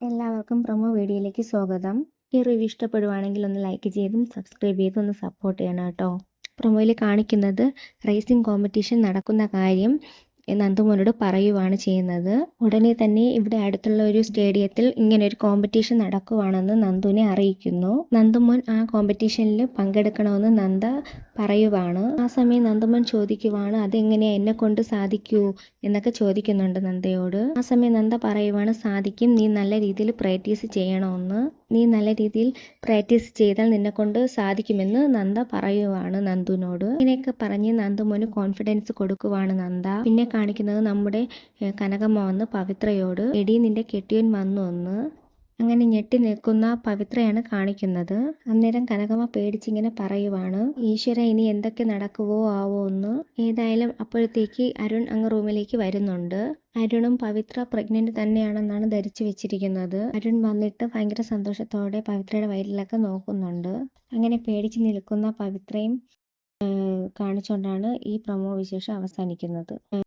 എല്ലാവർക്കും പ്രൊമോ വീഡിയോയിലേക്ക് സ്വാഗതം. ഈ റിവ്യൂ ഇഷ്ടപ്പെടുവാണെങ്കിൽ ഒന്ന് ലൈക്ക് ചെയ്തും സബ്സ്ക്രൈബ് ചെയ്തും ഒന്ന് സപ്പോർട്ട് ചെയ്യണം കേട്ടോ. പ്രൊമോയിൽ കാണിക്കുന്നത് റേസിംഗ് കോമ്പറ്റീഷൻ നടക്കുന്ന കാര്യം നന്ദുമോനോട് പറയുവാണ് ചെയ്യുന്നത്. ഉടനെ തന്നെ ഇവിടെ അടുത്തുള്ള ഒരു സ്റ്റേഡിയത്തിൽ ഇങ്ങനെ ഒരു കോമ്പറ്റീഷൻ നടക്കുവാണെന്ന് നന്ദുവിനെ അറിയിക്കുന്നു. നന്ദുമോൻ ആ കോമ്പറ്റീഷനിൽ പങ്കെടുക്കണമെന്ന് നന്ദ പറയുവാണ്. ആ സമയം നന്ദുമോൻ ചോദിക്കുവാണ് അതെങ്ങനെയാ? എന്നെ കൊണ്ട് സാധിക്കൂ? എന്നൊക്കെ ചോദിക്കുന്നുണ്ട് നന്ദയോട്. ആ സമയം നന്ദ പറയുവാണ് സാധിക്കും. നീ നല്ല രീതിയിൽ പ്രാക്ടീസ് ചെയ്യണമെന്ന്. നീ നല്ല രീതിയിൽ പ്രാക്ടീസ് ചെയ്താൽ നിന്നെ കൊണ്ട് സാധിക്കുമെന്ന് നന്ദ പറയുവാണ് നന്ദുവിനോട്. ഇങ്ങനെയൊക്കെ പറഞ്ഞ് നന്ദുമോന് കോൺഫിഡൻസ് കൊടുക്കുവാണ് നന്ദ. പിന്നെ കാണിക്കുന്നത് നമ്മുടെ ഏഹ്, കനകമ്മ വന്ന് പവിത്രയോട്. എടി നിന്റെ കെട്ടിയൻ വന്നു എന്ന് അങ്ങനെ ഞെട്ടി നിൽക്കുന്ന പവിത്രയാണ് കാണിക്കുന്നത്. അന്നേരം കനകമ്മ പേടിച്ചിങ്ങനെ പറയുവാണ് ഈശ്വര ഇനി എന്തൊക്കെ നടക്കുവോ ആവോ എന്ന്? ഏതായാലും അപ്പോഴത്തേക്ക് അരുൺ അങ്ങ് റൂമിലേക്ക് വരുന്നുണ്ട്. അരുണും പവിത്ര പ്രഗ്നന്റ് തന്നെയാണെന്നാണ് ധരിച്ചു വെച്ചിരിക്കുന്നത്. അരുൺ വന്നിട്ട് ഭയങ്കര സന്തോഷത്തോടെ പവിത്രയുടെ വയറ്റിലൊക്കെ നോക്കുന്നുണ്ട്. അങ്ങനെ പേടിച്ച് നിൽക്കുന്ന പവിത്രയും കാണിച്ചുകൊണ്ടാണ് ഈ പ്രമോ വിശേഷം അവസാനിക്കുന്നത്.